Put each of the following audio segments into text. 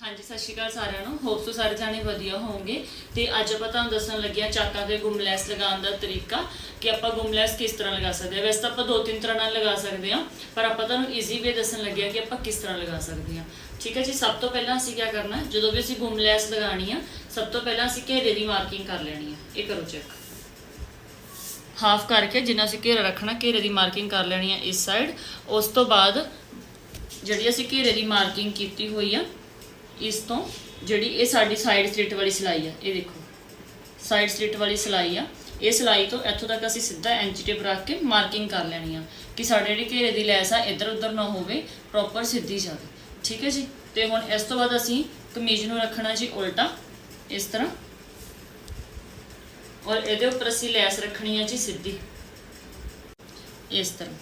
ਹਾਂਜੀ, ਸਤਿ ਸ਼੍ਰੀ ਅਕਾਲ ਸਾਰਿਆਂ ਨੂੰ। ਹੋਪ ਸੋ ਸਾਰੇ ਜਾਣੇ ਵਧੀਆ ਹੋਵੋਗੇ। ਤੇ ਅੱਜ ਆਪਾਂ ਤੁਹਾਨੂੰ ਦੱਸਣ ਲੱਗਿਆ ਚਾਕਾਂ ਤੇ ਗੁੰਮਲੈਸ ਲਗਾਉਣ ਦਾ ਤਰੀਕਾ ਕਿ ਆਪਾਂ ਗੁੰਮਲੈਸ ਕਿਸ ਤਰ੍ਹਾਂ ਲਗਾ ਸਕਦੇ ਹਾਂ। ਵੈਸੇ ਤਾਂ ਆਪਾਂ ਦੋ ਤਿੰਨ ਤਰ੍ਹਾਂ ਨਾਲ ਲਗਾ ਸਕਦੇ ਹਾਂ, ਪਰ ਆਪਾਂ ਤੁਹਾਨੂੰ ਈਜ਼ੀ ਵੇ ਦੱਸਣ ਲੱਗਿਆ ਕਿ ਆਪਾਂ ਕਿਸ ਤਰ੍ਹਾਂ ਲਗਾ ਸਕਦੇ ਹਾਂ। ਠੀਕ ਹੈ ਜੀ, ਸਭ ਤੋਂ ਪਹਿਲਾਂ ਅਸੀਂ ਕੀ ਕਰਨਾ, ਜਦੋਂ ਵੀ ਅਸੀਂ ਗੁੰਮਲੈਸ ਲਗਾਣੀ ਆ, ਸਭ ਤੋਂ ਪਹਿਲਾਂ ਅਸੀਂ ਘੇਰੇ ਦੀ ਮਾਰਕਿੰਗ ਕਰ ਲੈਣੀ ਆ। ਇਹ ਕਰੋ ਚੈੱਕ ਹਾਫ ਕਰਕੇ ਜਿੰਨਾ ਅਸੀਂ ਘੇਰਾ ਰੱਖਣਾ, ਘੇਰੇ ਦੀ ਮਾਰਕਿੰਗ ਕਰ ਲੈਣੀ ਆ ਇਸ ਸਾਈਡ ਉਸ ਤੋਂ ਬਾਅਦ ਜਿਹੜੀ ਅਸੀਂ ਘੇਰੇ ਦੀ ਮਾਰਕਿੰਗ ਕੀਤੀ ਹੋਈ ਆ ਇਸ ਤੋਂ ਜਿਹੜੀ ਇਹ ਸਾਡੀ ਸਾਈਡ ਸਲਿੱਟ ਵਾਲੀ ਸਿਲਾਈ ਆ, ਇਹ ਦੇਖੋ। ਸਾਈਡ ਸਲਿੱਟ ਵਾਲੀ ਸਿਲਾਈ ਆ। ਇਹ ਸਿਲਾਈ ਤੋਂ ਇੱਥੋਂ ਤੱਕ ਅਸੀਂ ਸਿੱਧਾ ਐਂਚੀ ਟੇਪ ਰੱਖ ਕੇ ਮਾਰਕਿੰਗ ਕਰ ਲੈਣੀ ਆ ਕਿ ਸਾਡੇ ਜਿਹੜੀ ਘੇਰੇ ਦੀ ਲੈਸ ਆ, ਇੱਧਰ ਉੱਧਰ ਨਾ ਹੋਵੇ ਪ੍ਰੋਪਰ ਸਿੱਧੀ ਜਾਵੇ। ਠੀਕ ਹੈ ਜੀ? ਤੇ ਹੁਣ ਇਸ ਤੋਂ ਬਾਅਦ ਅਸੀਂ ਕਮੀਜ਼ ਨੂੰ ਰੱਖਣਾ ਜੀ ਉਲਟਾ। ਇਸ ਤਰ੍ਹਾਂ। ਔਰ ਇਹਦੇ ਉੱਪਰ ਅਸੀਂ ਲੈਸ ਰੱਖਣੀ ਹੈ ਜੀ ਸਿੱਧੀ। ਇਸ ਤਰ੍ਹਾਂ।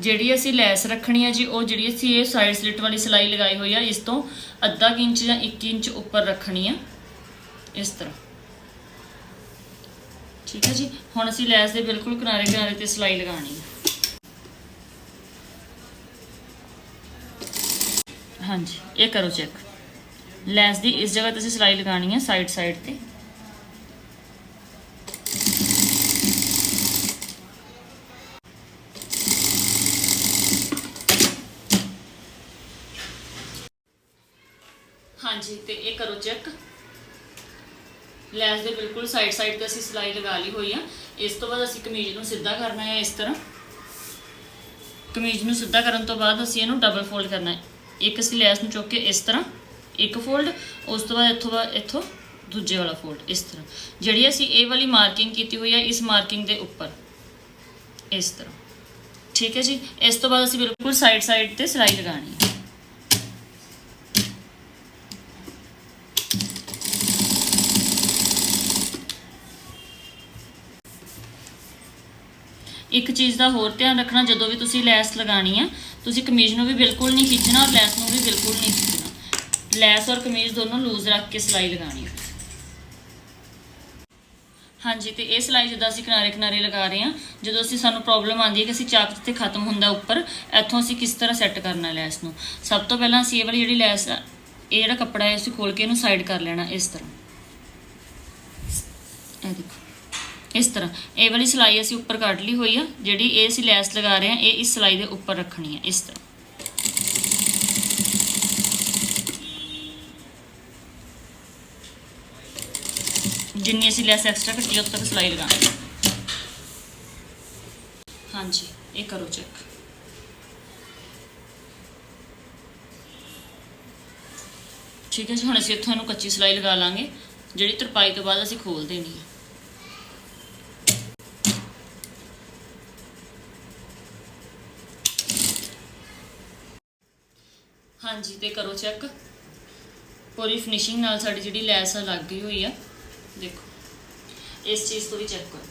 ਜਿਹੜੀ ਅਸੀਂ ਲੈਸ ਰੱਖਣੀ ਹੈ ਜੀ, ਉਹ ਜਿਹੜੀ ਅਸੀਂ ਇਹ ਸਾਈਡ ਸਲਿੱਟ ਵਾਲੀ ਸਿਲਾਈ ਲਗਾਈ ਹੋਈ ਆ, ਇਸ ਤੋਂ ਅੱਧਾ ਕੁ ਇੰਚ ਜਾਂ 1 ਇੰਚ ਉੱਪਰ ਰੱਖਣੀ ਆ, ਇਸ ਤਰ੍ਹਾਂ। ਠੀਕ ਹੈ ਜੀ? ਹੁਣ ਅਸੀਂ ਲੈਸ ਦੇ ਬਿਲਕੁਲ ਕਿਨਾਰੇ ਕਿਨਾਰੇ ਤੇ ਸਿਲਾਈ ਲਗਾਣੀ ਹੈ ਹਾਂਜੀ, ਇਹ ਕਰੋ ਚੈੱਕ ਲੈਸ ਦੀ ਇਸ ਜਗ੍ਹਾ ਤੇ ਅਸੀਂ ਸਿਲਾਈ ਲਗਾਣੀ ਹੈ ਸਾਈਡ ਸਾਈਡ ਤੇ। ਹਾਂਜੀ, ਤੇ ਇਹ ਕਰੋ ਚੈੱਕ ਲੈਸ ਦੇ ਬਿਲਕੁਲ ਸਾਈਡ ਸਾਈਡ ਤੇ ਅਸੀਂ ਸਿਲਾਈ ਲਗਾ ਲਈ ਹੋਈ ਆ। ਇਸ ਤੋਂ ਬਾਅਦ ਅਸੀਂ ਕਮੀਜ਼ ਨੂੰ ਸਿੱਧਾ ਕਰਨਾ ਹੈ ਇਸ ਤਰ੍ਹਾਂ। ਕਮੀਜ਼ ਨੂੰ ਸਿੱਧਾ ਕਰਨ ਤੋਂ ਬਾਅਦ ਅਸੀਂ ਇਹਨੂੰ ਡਬਲ ਫੋਲਡ ਕਰਨਾ ਹੈ। ਇੱਕ ਅਸੀਂ ਲੈਸ ਨੂੰ ਚੁੱਕ ਕੇ ਇਸ ਤਰ੍ਹਾਂ, ਇੱਕ ਫੋਲਡ ਉਸ ਤੋਂ ਬਾਅਦ ਇੱਥੋਂ ਬਾਅਦ ਇੱਥੋਂ ਦੂਜੇ ਵਾਲਾ ਫੋਲਡ ਇਸ ਤਰ੍ਹਾਂ। ਜਿਹੜੀ ਅਸੀਂ ਇਹ ਵਾਲੀ ਮਾਰਕਿੰਗ ਕੀਤੀ ਹੋਈ ਹੈ ਇਸ ਮਾਰਕਿੰਗ ਦੇ ਉੱਪਰ। ਇਸ ਤਰ੍ਹਾਂ। ਠੀਕ ਹੈ ਜੀ? ਇਸ ਤੋਂ ਬਾਅਦ ਅਸੀਂ ਬਿਲਕੁਲ ਸਾਈਡ ਸਾਈਡ ਤੇ ਸਿਲਾਈ ਲਗਾਣੀ ਹੈ। ਇੱਕ ਚੀਜ਼ ਦਾ ਹੋਰ ਧਿਆਨ ਰੱਖਣਾ, ਜਦੋਂ ਵੀ ਤੁਸੀਂ ਲੈਸ ਲਗਾਣੀ ਆ, ਤੁਸੀਂ ਕਮੀਜ਼ ਨੂੰ ਵੀ ਬਿਲਕੁਲ ਨਹੀਂ ਖਿੱਚਣਾ ਔਰ ਲੈਸ ਨੂੰ ਵੀ ਬਿਲਕੁਲ ਨਹੀਂ ਖਿੱਚਣਾ। ਲੈਸ ਔਰ ਕਮੀਜ਼ ਦੋਨੋਂ ਲੂਜ਼ ਰੱਖ ਕੇ ਸਿਲਾਈ ਲਗਾਣੀ ਹੈ ਹਾਂਜੀ, ਤੇ ਇਹ ਸਿਲਾਈ ਜਦੋਂ ਅਸੀਂ ਕਿਨਾਰੇ ਕਿਨਾਰੇ ਲਗਾ ਰਹੇ ਹਾਂ ਜਦੋਂ ਅਸੀਂ ਸਾਨੂੰ ਪ੍ਰੋਬਲਮ ਆਉਂਦੀ ਹੈ ਕਿ ਅਸੀਂ ਚਾਕ ਤੇ ਖਤਮ ਹੁੰਦਾ ਉੱਪਰ, ਇੱਥੋਂ ਅਸੀਂ ਕਿਸ ਤਰ੍ਹਾਂ ਸੈੱਟ ਕਰਨਾ ਲੈਸ ਨੂੰ? ਸਭ ਤੋਂ ਪਹਿਲਾਂ ਅਸੀਂ ਇਹ ਵਾਲੀ ਜਿਹੜੀ ਲੈਸ ਆ, ਇਹ ਜਿਹੜਾ ਕੱਪੜਾ ਹੈ, ਅਸੀਂ ਖੋਲ ਕੇ ਇਹਨੂੰ ਸਾਈਡ ਕਰ ਲੈਣਾ ਇਸ ਤਰ੍ਹਾਂ। ਇਹ ਦੇਖੋ। ਇਸ ਤਰ੍ਹਾਂ, ਇਹ ਵਾਲੀ ਸਿਲਾਈ ਅਸੀਂ ਉੱਪਰ ਕੱਢ ਲਈ ਹੋਈ ਆ, ਜਿਹੜੀ ਇਹ ਅਸੀਂ ਲੈਸ ਲਗਾ ਰਹੇ ਹਾਂ ਇਹ ਇਸ ਸਿਲਾਈ ਦੇ ਉੱਪਰ ਰੱਖਣੀ ਹੈ ਇਸ ਤਰ੍ਹਾਂ। ਜਿੰਨੀ ਅਸੀਂ ਲੈਸ ਐਕਸਟਰਾ ਕੱਟੀ ਉਸ ਤੱਕ ਸਿਲਾਈ ਲਗਾਉਣੀ ਹਾਂਜੀ, ਇਹ ਕਰੋ ਚੈੱਕ। ਠੀਕ ਹੈ ਜੀ, ਹੁਣ ਅਸੀਂ ਇੱਥੋਂ ਇਹਨੂੰ ਕੱਚੀ ਸਿਲਾਈ ਲਗਾ ਲਾਂਗੇ, ਜਿਹੜੀ ਤਰਪਾਈ ਤੋਂ ਬਾਅਦ ਅਸੀਂ ਖੋਲ ਦੇਣੀ ਹੈ ਹਾਂਜੀ, ਤੇ ਕਰੋ ਚੈੱਕ ਪੂਰੀ ਫਿਨਿਸ਼ਿੰਗ ਨਾਲ ਸਾਡੀ ਜਿਹੜੀ ਲੈਸ ਆ, ਲੱਗ ਗਈ ਹੋਈ ਆ। ਦੇਖੋ। ਇਸ ਚੀਜ਼ ਤੋਂ ਵੀ ਚੈੱਕ ਕਰੋ।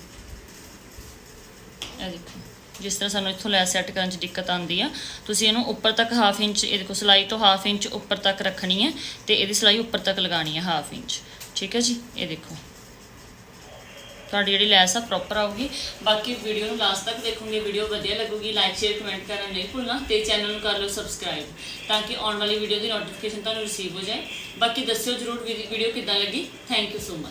ਇਹ ਦੇਖੋ। ਜਿਸ ਤਰ੍ਹਾਂ ਸਾਨੂੰ ਇੱਥੋਂ ਲੈਸ ਸੈੱਟ ਕਰਨ 'ਚ ਦਿੱਕਤ ਆਉਂਦੀ ਆ, ਤੁਸੀਂ ਇਹਨੂੰ ਉੱਪਰ ਤੱਕ ਹਾਫ ਇੰਚ ਇਹਦੇ ਕੋ ਸਿਲਾਈ ਤੋਂ ਹਾਫ ਇੰਚ ਉੱਪਰ ਤੱਕ ਰੱਖਣੀ ਹੈ ਤੇ ਇਹਦੀ ਸਿਲਾਈ ਉੱਪਰ ਤੱਕ ਲਗਾਣੀ ਹੈ ਹਾਫ ਇੰਚ ਠੀਕ ਹੈ ਜੀ? ਇਹ ਦੇਖੋ। ਤੁਹਾਡੀ ਜਿਹੜੀ ਲੈਸ ਆ ਪ੍ਰੋਪਰ ਆਊਗੀ। ਬਾਕੀ ਵੀਡੀਓ ਨੂੰ ਲਾਸਟ ਤੱਕ ਦੇਖੋਗੇ ਵੀਡੀਓ ਵਧੀਆ ਲੱਗੂਗੀ ਲਾਈਕ ਸ਼ੇਅਰ ਕਮੈਂਟ ਕਰਨਾ ਨਹੀਂ ਭੁੱਲਣਾ ਤੇ ਚੈਨਲ ਨੂੰ ਕਰ ਲਓ ਸਬਸਕ੍ਰਾਈਬ ਤਾਂ ਕਿ ਆਉਣ ਵਾਲੀ ਵੀਡੀਓ ਦੀ ਨੋਟੀਫਿਕੇਸ਼ਨ ਤੁਹਾਨੂੰ ਰਿਸੀਵ ਹੋ ਜਾਏ। ਬਾਕੀ ਦੱਸਿਓ ਜਰੂਰ ਵੀਡੀਓ ਕਿੱਦਾਂ ਲੱਗੀ। Thank you so much